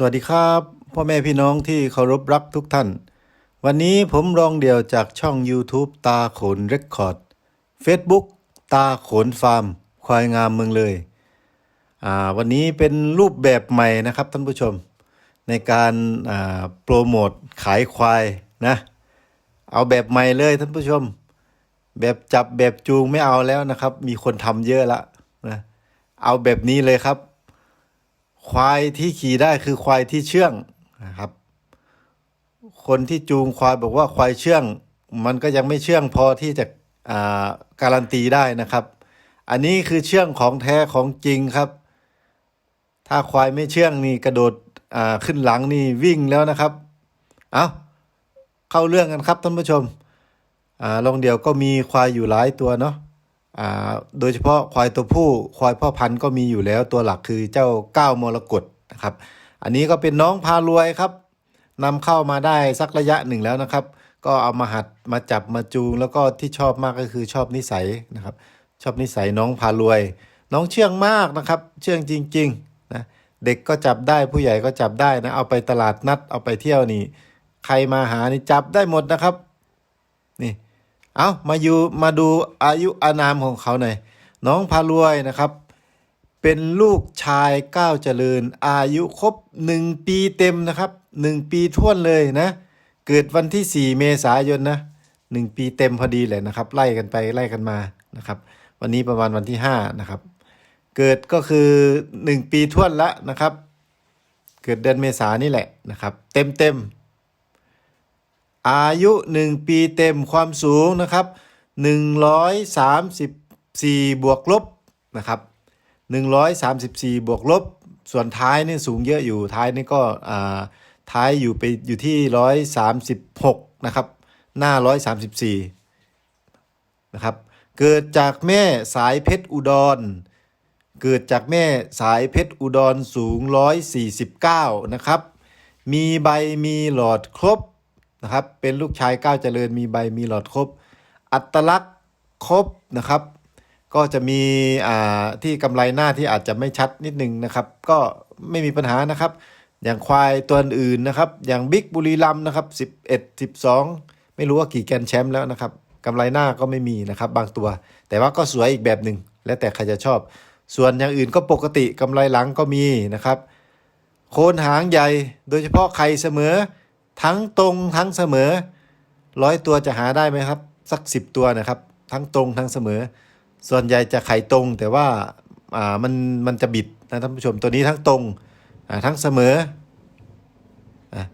สวัสดีครับ พ่อแม่พี่น้องที่เคารพรักทุกท่าน วันนี้ผมรองเดี่ยวจากช่อง YouTube ตาโขนเรคคอร์ด Facebook ตาโขนฟาร์ม ควายงามเมืองเลย วันนี้เป็นรูปแบบใหม่นะครับท่านผู้ชม ในการโปรโมทขายควายนะ เอาแบบใหม่เลยท่านผู้ชม แบบจับแบบจูงไม่เอาแล้วนะครับ มีคนทำเยอะละนะเอาแบบนี้เลยครับ ควายที่ขี่ได้คือควายที่เชื่องนะครับ คนที่จูงควายบอกว่าควายเชื่อง มันก็ยังไม่เชื่องพอที่จะอ่าการันตีได้นะครับ อันนี้คือเชื่องของแท้ของจริงครับ ถ้าควายไม่เชื่องนี่กระโดดอ่าขึ้นหลังนี่วิ่งแล้วนะครับ เอาเข้าเรื่องกันครับท่านผู้ชมอ่าลองเดียวก็มีควายอยู่หลายตัวเนาะ โดยเฉพาะควายตัวผู้ควายพ่อพันธุ์ก็มีอยู่แล้วตัวหลักคือเจ้าก้าวมรกตนะครับ อันนี้ก็เป็นน้องพารวยครับนำเข้ามาได้สักระยะหนึ่งแล้วนะครับ ก็เอามาหัดมาจับมาจูง แล้วก็ที่ชอบมากก็คือชอบนิสัยนะครับ ชอบนิสัยน้องพารวย น้องเชื่องมากนะครับ เชื่องจริงๆนะเด็กก็จับได้ผู้ใหญ่ก็จับได้นะเอาไปตลาดนัดเอาไปเที่ยวนี่ ใครมาหานี่จับได้หมดนะครับ นี่ เอามาอยู่มาดูอายุอานามของเขาหน่อยน้องพารวยนะครับ เป็นลูกชายก้าวเจริญ อายุครบหนึ่งปีเต็มนะครับหนึ่งปีท้วนเลยนะ เกิดวันที่ 4 เมษายนนะหนึ่งปีเต็มพอดีเลยนะครับ ไล่กันไปไล่กันมานะครับ วันนี้ประมาณวันที่5นะครับ เกิดก็คือ1ปีท้วนละนะครับ เกิดเดือนเมษานี่แหละนะครับ เต็มเต็ม อายุ 1 ปีเต็มความสูงนะครับ 134 บวกลบนะครับ134 บวกลบ ส่วนท้ายนี่สูงเยอะอยู่ท้ายนี่ก็ท้ายอยู่ไปอยู่ที่ 136 นะครับ หน้า 134 นะครับ เกิดจากแม่สายเพชรอุดร เกิดจากแม่สายเพชรอุดรสูง 149 นะครับ มีใบมีหลอดครบ นะครับ เป็นลูกชายก้าวเจริญมีใบมีหลอดครบ อัตลักษณ์ครบนะครับ ก็จะมีอ่าที่กำไรหน้าที่อาจจะไม่ชัดนิดนึงนะครับ ก็ไม่มีปัญหานะครับ อย่างควายตัวอื่นนะครับ อย่างบิ๊กบุรีรัมนะครับ11 12 ไม่รู้ว่ากี่แกนแชมป์แล้วนะครับกำไรหน้าก็ไม่มีนะครับบางตัว แต่ว่าก็สวยอีกแบบหนึ่งแล้วแต่ใครจะชอบ ส่วนอย่างอื่นก็ปกติกำไรหลังก็มีนะครับ โคนหางใหญ่โดยเฉพาะไข่เสมอ ทั้งตรงทั้งเสมอร้อยตัวจะหาได้ไหมครับ สักสิบตัวนะครับ ทั้งตรงทั้งเสมอ ส่วนใหญ่จะไข่ตรง แต่ว่าอ่ามันมันจะบิดนะท่านผู้ชมตัวนี้ทั้งตรงอ่าทั้งเสมออะ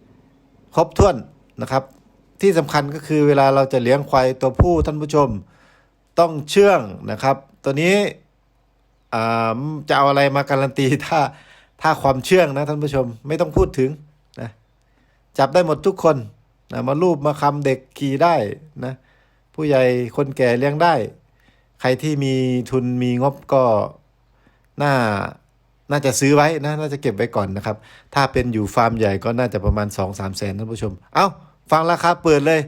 ครบถ้วนนะครับ ที่สำคัญก็คือเวลาเราจะเลี้ยงควายตัวผู้ท่านผู้ชม ต้องเชื่องนะครับ ตัวนี้อ่าจะเอาอะไรมาการันตีถ้าถ้าความเชื่องนะท่านผู้ชมไม่ต้องพูดถึง จับได้หมดทุกคนนะมาลูบมาคำเด็กขี่ได้นะผู้ใหญ่คนแก่เลี้ยงได้ ใครที่มีทุนมีงบก็น่าน่าจะซื้อไว้นะน่าจะเก็บไว้ก่อนนะครับ ถ้าเป็นอยู่ฟาร์มใหญ่ก็น่าจะประมาณ 2 3แสนท่านผู้ชม เอา้า ฟังราคาเปิดเลย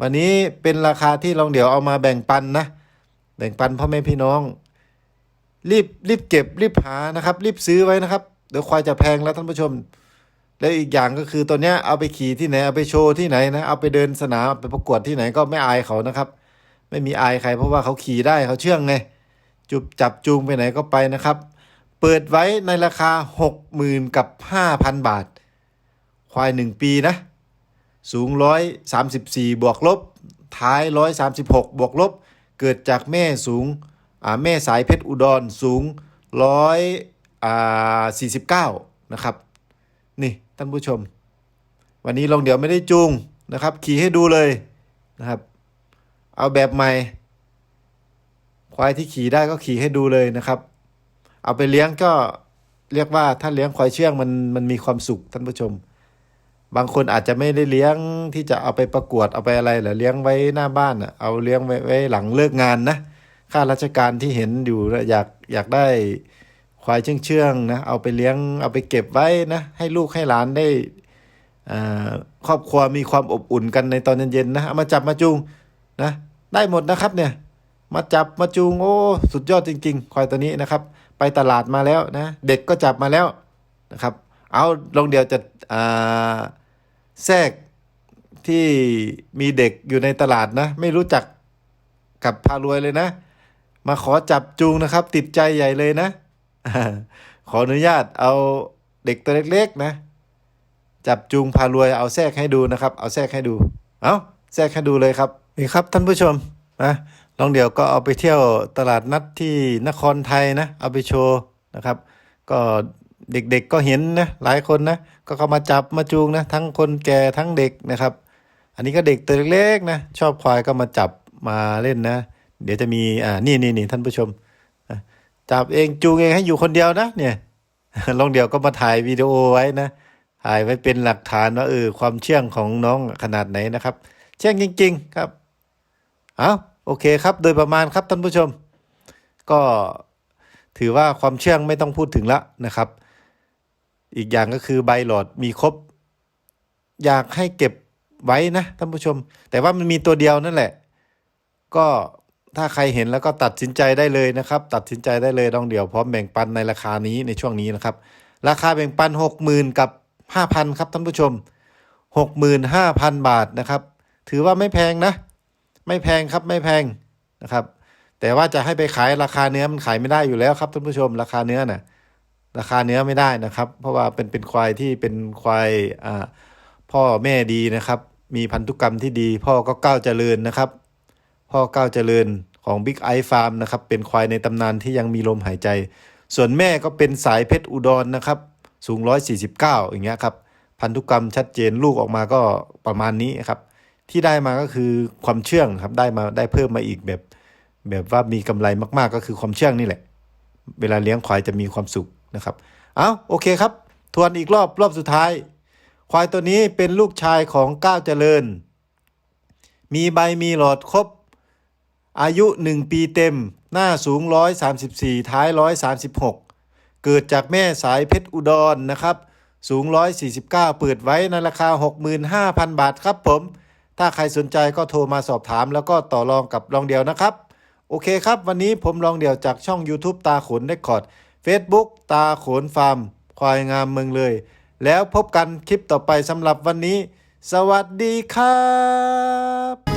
วันนี้เป็นราคาที่ลองเดี๋ยวเอามาแบ่งปันนะ แบ่งปันพ่อแม่พี่น้อง รีบรีบเก็บรีบหานะครับ รีบซื้อไว้นะครับ เดี๋ยวควายจะแพงแล้วท่านผู้ชม แล้วอีกอย่างก็คือตัวเนี้ยเอาไปขี่ที่ไหนเอาไปโชว์ที่ไหนนะเอาไปเดินสนามไปประกวดที่ไหนก็ไม่อายเขานะครับ ไม่มีอายใคร เพราะว่าเขาขี่ได้เขาเชื่องไงจุบจับจูงไปไหนก็ไปนะครับ เปิดไว้ในราคา 60,000กับ5,000 บาท ควาย 1 ปีนะ สูง 134 บวกลบ ท้าย 136 บวกลบ เกิดจากแม่สูงแม่สายเพชรอุดรสูง 149 นะครับ นี่ ท่านผู้ชม วันนี้ลองเดี๋ยวไม่ได้จูงนะครับ ขี่ให้ดูเลยนะครับ เอาแบบใหม่ ควายที่ขี่ได้ก็ขี่ให้ดูเลยนะครับ เอาไปเลี้ยงก็เรียกว่าถ้าเลี้ยงควายเชื่องมันมันมีความสุขท่านผู้ชม บางคนอาจจะไม่ได้เลี้ยงที่จะเอาไปประกวดเอาไปอะไรหรือเลี้ยงไว้หน้าบ้านอะเอาเลี้ยงไว้ไว้หลังเลิกงานนะข้าราชการที่เห็นอยู่อยากอยากได้ ควายเชื่องเชื่องๆนะเอาไปเลี้ยงเอาไปเก็บไว้นะให้ลูกให้หลานได้ครอบครัวมีความอบอุ่นกันในตอนเย็นๆนะเอามาจับมาจูงนะได้หมดนะครับเนี่ยมาจับมาจูงโอ้สุดยอดจริง ๆ ควายตัวนี้นะครับ ไปตลาดมาแล้วนะเด็กก็จับมาแล้วนะครับ เอาลงเดียวจะแทรกที่มีเด็กอยู่ในตลาดนะ ไม่รู้จักกับพารวยเลยนะ มาขอจับจูงนะครับ ติดใจใหญ่เลยนะ ขออนุญาตเอาเด็กตัวเล็กๆนะ จับจูงพารวยเอาแทรกให้ดูนะครับ เอาแทรกให้ดู เอาแทรกให้ดูเลยครับนี่ครับท่านผู้ชมนะลองเดี๋ยวก็เอาไปเที่ยวตลาดนัดที่นครไทยนะ เอาไปโชว์นะครับ ก็เด็กๆก็เห็นนะหลายคนนะ ก็เข้ามาจับมาจูงนะทั้งคนแก่ทั้งเด็กนะครับ อันนี้ก็เด็กตัวเล็กๆนะชอบควายก็มาจับมาเล่นนะ เดี๋ยวจะมีอ่านี่นี่นี่ท่านผู้ชม จับเองจูงเองให้อยู่คนเดียวนะ เนี่ยลองเดียวก็มาถ่ายวิดีโอไว้นะถ่ายไว้เป็นหลักฐานว่าเออความเชื่องของน้องขนาดไหนนะครับ เชื่องจริง ๆ ครับเอาโอเคครับ โดยประมาณครับท่านผู้ชม ก็ถือว่าความเชื่องไม่ต้องพูดถึงละนะครับ อีกอย่างก็คือใบหลอดมีครบ อยากให้เก็บไว้นะท่านผู้ชม แต่ว่ามันมีตัวเดียวนั่นแหละ ก็ ถ้าใครเห็นแล้วก็ตัดสินใจได้เลยนะครับ ตัดสินใจได้เลยน้องเดียวพร้อมแบ่งปันในราคานี้ในช่วงนี้นะครับ ราคาแบ่งปันหกหมื่นกับห้าพันครับท่านผู้ชมหกหมื่นห้าพันบาทนะครับ ถือว่าไม่แพงนะ ไม่แพงครับไม่แพงนะครับแต่ว่าจะให้ไปขายราคาเนื้อมันขายไม่ได้อยู่แล้วครับท่านผู้ชม ราคาเนื้อน่ะราคาเนื้อไม่ได้นะครับ เพราะว่าเป็นเป็นควายที่เป็นควายอ่าพ่อแม่ดีนะครับ มีพันธุกรรมที่ดี พ่อก็ก้าวเจริญนะครับ พ่อก้าวเจริญของ Big i Farm นะครับเป็นควายในตำนานที่ยังมีลมหายใจ ส่วนแม่ก็เป็นสายเพชรอุดรนะครับ สูง 149 อย่างเงี้ยครับ พันธุกรรมชัดเจนลูกออกมาก็ประมาณนี้ครับ ที่ได้มาก็คือความเชื่องครับได้มาได้เพิ่มมาอีกแบบ แบบว่ามีกำไรมากๆ ก็คือความเชื่องนี่แหละ เวลาเลี้ยงควายจะมีความสุขนะครับเอาโอเคครับ ทวนอีกรอบรอบสุดท้าย ควายตัวนี้เป็นลูกชายของก้าวเจริญ มีใบมีหลอดครบ อายุ 1 ปีเต็ม หน้าสูง 134 ท้าย 136 เกิดจากแม่สายเพชรอุดรนะครับ สูง 149 เปิดไว้ในราคา 65,000 บาทครับผม ถ้าใครสนใจก็โทรมาสอบถามแล้วก็ต่อรองกับรองเดียวนะครับ โอเคครับ วันนี้ผมรองเดี่ยวจากช่อง YouTube ตาขนเรคคอร์ด Facebook ตาขนฟาร์ม ควายงามเมืองเลย แล้วพบกันคลิปต่อไปสำหรับวันนี้ สวัสดีครับ